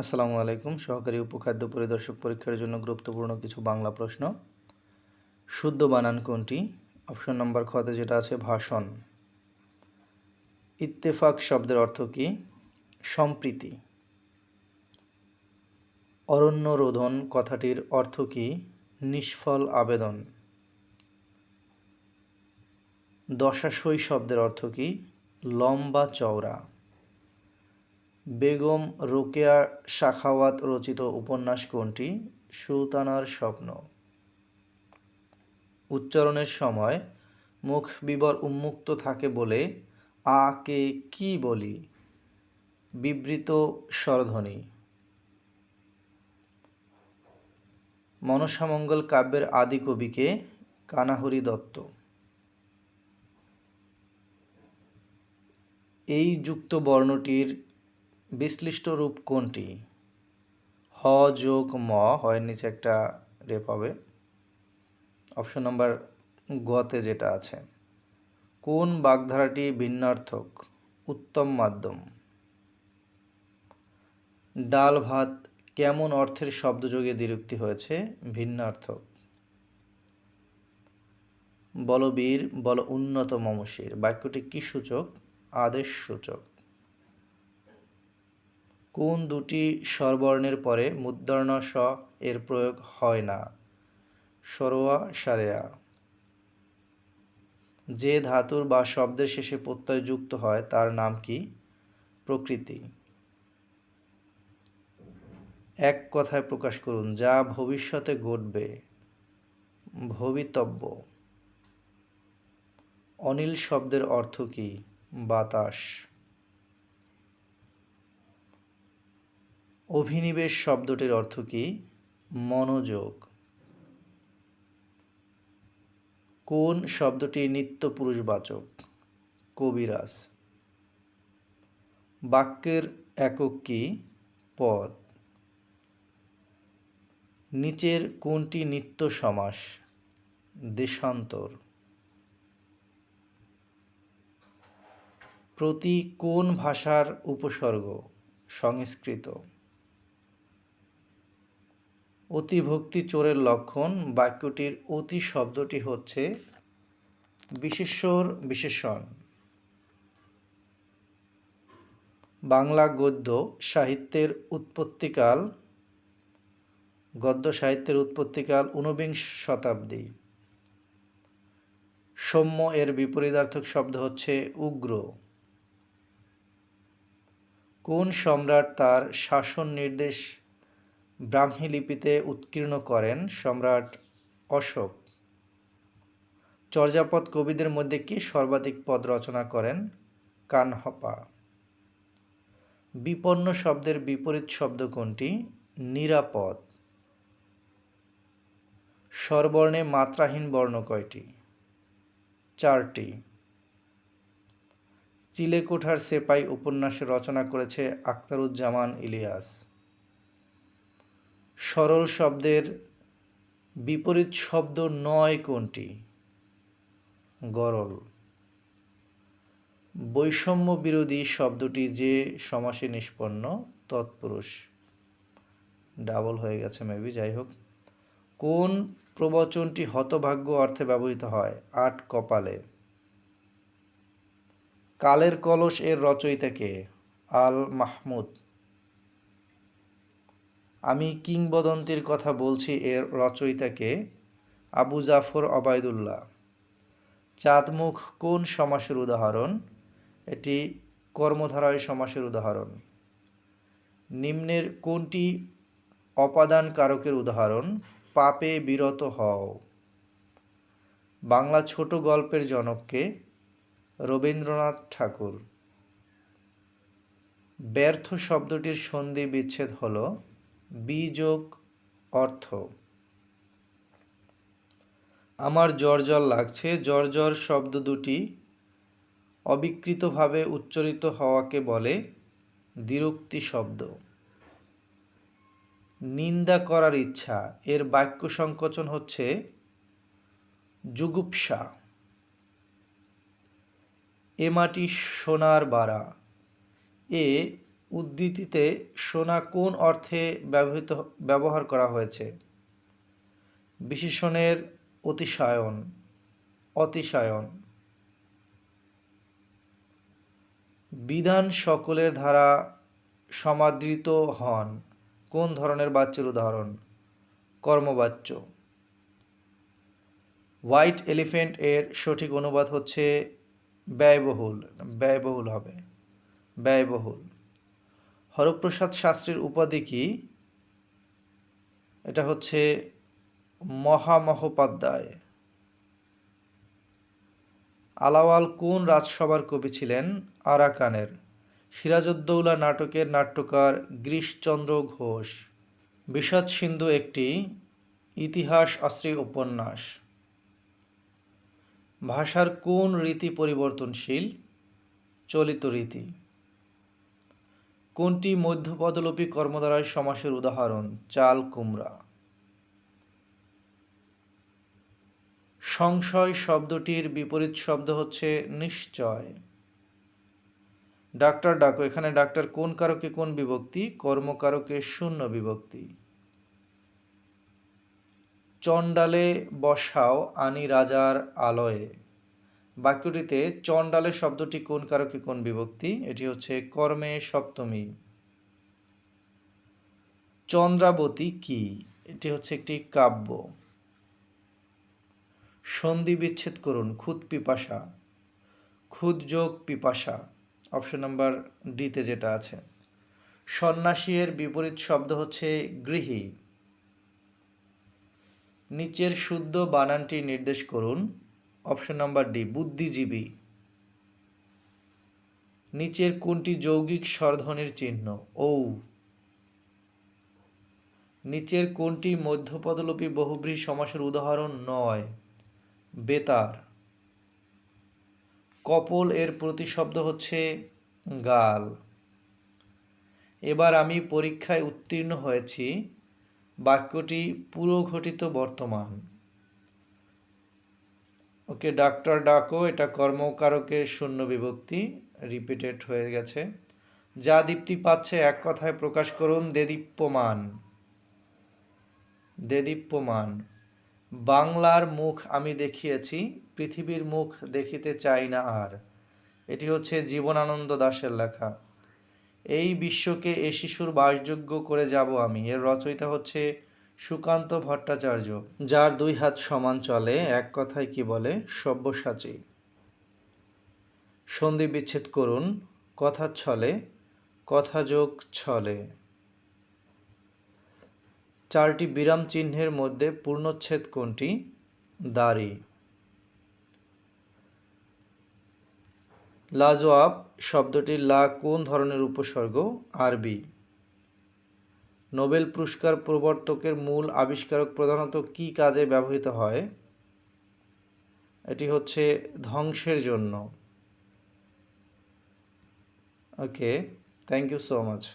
আসসালামু আলাইকুম, সহকারী উপখাদ্য পরিদর্শক পরীক্ষার জন্য গুরুত্বপূর্ণ কিছু বাংলা প্রশ্ন। শুদ্ধ বানান কোনটি? অপশন নাম্বার খতে যেটা আছে, ভাষণ। ইত্তেফাক শব্দের অর্থ কি? সম্প্রীতি। অরণ্য রোধন কথাটির অর্থ কি? নিষ্ফল আবেদন। দশাশই শব্দের অর্থ কি? লম্বা চওড়া। বেগম রোকেয়া শাখাওয়াত রচিত উপন্যাস কোনটি? সুলতানার স্বপ্ন। উচ্চারণের সময় মুখ বিবর উন্মুক্ত থাকে বলে আ, কে, কি বলি? বিবৃত স্বরধ্বনি। মনসামঙ্গল কাব্যের আদি কবিকে কানাহরি দত্ত। এই যুক্ত বর্ণটির বিশ্লিষ্ট রূপ কোনটি? হ যোগ ম হয় নিচে একটা রেপ হবে। অপশন নাম্বার গতে যেটা আছে। কোন বাগধারাটি ভিন্নার্থক? উত্তম মাধ্যম। ডাল ভাত কেমন অর্থের শব্দযোগে দ্বিরুক্তি হয়েছে? ভিন্নার্থক। বলবীর, বল উন্নত মমশির। বাক্যটি কি সূচক? আদেশ সূচক। কোন দুটি স্বরবর্ণের পরে মুদ্রণ স এর প্রয়োগ হয় না? সরোয়া, সারেয়া। যে ধাতুর বা শব্দের শেষে প্রত্যয় যুক্ত হয়, তার নাম কি? প্রকৃতি। এক কথায় প্রকাশ করুন, যা ভবিষ্যতে ঘটবে। ভবিতব্য। অনিল শব্দের অর্থ কি? বাতাস। অভিনিবেশ শব্দটির অর্থ কি? মনোযোগ। কোন শব্দটি নিত্য পুরুষবাচক? কবিরাজ। বাক্যের একক কি? পদ। নিচের কোনটি নিত্য সমাস? দেশান্তর। প্রতি কোন ভাষার উপসর্গ? সংস্কৃত। অতিভক্তি চোরের লক্ষণ বাক্যটির অতি শব্দটি হচ্ছে বিশেষ্যর বিশেষণ। বাংলা গদ্য সাহিত্যের উৎপত্তিকাল, গদ্য সাহিত্যের উৎপত্তিকাল ঊনবিংশ শতাব্দী। সৌম্য এর বিপরীতার্থক শব্দ হচ্ছে উগ্র। কোন সম্রাট তার শাসন নির্দেশ ব্রাহ্মী লিপিতে উৎকীর্ণ করেন সম্রাট অশোক। চর্যাপদ কবিদের মধ্যে কি সর্বাধিক পদ রচনা করেন? কানহপা। বিপন্ন শব্দের বিপরীত শব্দ কোনটি? নিরাপদ। স্বরবর্ণে মাত্রাহীন বর্ণ কয়টি? চারটি। চিলেকোঠার সেপাই উপন্যাস রচনা করেছে আখতারুজ্জামান ইলিয়াস। সরল শব্দের বিপরীত শব্দ নয় কোনটি? গরল। বৈষম্য বিরোধী শব্দটি যে সমাসে নিষ্পন্ন, তৎপুরুষ। ডাবল হয়ে গেছে মেবি যাই হোক। কোন প্রবচনটি হতভাগ্য অর্থে ব্যবহৃত হয়? আট কপালে। কালের কলস এর রচয়িতাকে আল মাহমুদ। আমি কিংবদন্তির কথা বলছি এর রচয়িতাকে, আবু জাফর অবায়দুল্লাহ চাঁদমুখ কোন সমাসের উদাহরণ? এটি কর্মধারয় সমাসের উদাহরণ। নিম্নের কোনটি অপাদান কারকের উদাহরণ? পাপে বিরত হও। বাংলা ছোট গল্পের জনককে, রবীন্দ্রনাথ ঠাকুর। ব্যর্থ শব্দটির সন্ধি বিচ্ছেদ হল বিযোগ অর্থ। আমার জ্বর লাগছে। জ্বর শব্দ দুটি অবিকৃতভাবে উচ্চারিত হওয়াকে বলে দ্বিরুক্তি শব্দ। নিন্দা করার ইচ্ছা। এর বাক্য সংকোচন হচ্ছে জুগুপসা এ মাটি সোনার বাড়া এ উদ্ধৃতিতে সোনা কোন অর্থে ব্যবহৃত, ব্যবহার করা হয়েছে? বিশেষণের অতিশায়ন অতিশায়ন। বিধান সকলের দ্বারা সমাদৃত হন। কোন ধরনের বাচ্যের উদাহরণ? কর্মবাচ্য। হোয়াইট এলিফেন্ট এর সঠিক অনুবাদ হচ্ছে ব্যয়বহুল ব্যয়বহুল হবে। ব্যয়বহুল। হরপ্রসাদ শাস্ত্রীর উপাধি কি? এটা হচ্ছে মহামহোপাধ্যায়। আলাওয়াল কোন রাজসভার কবি ছিলেন? আরাকানের। সিরাজউদ্দৌলা নাটকের নাট্যকার গিরিশচন্দ্র ঘোষ। বিষাদ সিন্ধু একটি ইতিহাস আশ্রী উপন্যাস। ভাষার কোন রীতি পরিবর্তনশীল? চলিত রীতি। কোনটি মধ্যপদলোপী কর্মদ্বারায় সমাসের উদাহরণ? চাল, কুমড়া। সংশয় শব্দটির বিপরীত শব্দ হচ্ছে নিশ্চয়। ডাক্তার ডাকো, এখানে ডাক্তার কোন কারকে কোন বিভক্তি? কর্মকারকে শূন্য বিভক্তি। চণ্ডালে বসাও আনি রাজার আলয়ে। বাক্যটিতে চণ্ডালে শব্দটি কোন কারকে কোন বিভক্তি? এটি হচ্ছে কর্মে সপ্তমী। চন্দ্রাবতী কি? এটি হচ্ছে একটি কাব্য। সন্ধি বিচ্ছেদ করুন, খুদ পিপাসা। খুদ যোগ পিপাসা, অপশন নাম্বার ডিতে যেটা আছে। সন্ন্যাসী এর বিপরীত শব্দ হচ্ছে গৃহী। নিচের শুদ্ধ বানানটি নির্দেশ করুন অপশন নাম্বার ডি, বুদ্ধিজীবী। নিচের কোনটি যৌগিক স্বরধ্বনির চিহ্ন? ঔ। নিচের কোনটি মধ্যপদলোপী বহুব্রী সমাসের উদাহরণ? নয়। বেতার। কপল এর প্রতিশব্দ হচ্ছে গাল। এবার আমি পরীক্ষায় উত্তীর্ণ হয়েছি। বাক্যটি পুরোঘটিত বর্তমান। ওকে, ডাক্তার ডাকো, এটা কর্মকারকের শূন্য বিভক্তি রিপিটেড হয়ে গেছে। যা দীপ্তি পাচ্ছে এক কথায় প্রকাশ করুন, দেদীপ্যমান। দেদীপ্যমান। বাংলার মুখ আমি দেখিয়েছি, পৃথিবীর মুখ দেখিতে চাই না আর। এটি হচ্ছে জীবনানন্দ দাশের লেখা। এই বিশ্বকে এ শিশুর বাসযোগ্য করে যাব আমি। এর রচয়িতা হচ্ছে সুকান্ত ভট্টাচার্য, যার দুই হাত সমান চলে, এক কথায় কি বলে? সব্যসাচী। সন্ধি বিচ্ছেদ করুন, কথা ছলে কথাযোগ ছলে। চারটি বিরাম চিহ্নের মধ্যে পূর্ণচ্ছেদ কোনটি? দাড়ি। লাজোয়াব শব্দটির লা কোন ধরনের উপসর্গ? আরবি। নোবেল পুরস্কার প্রবর্তকের মূল আবিষ্কারক প্রধানত কি কাজে ব্যবহৃত হয়? এটি হচ্ছে ধ্বংসের জন্য। Okay thank you so much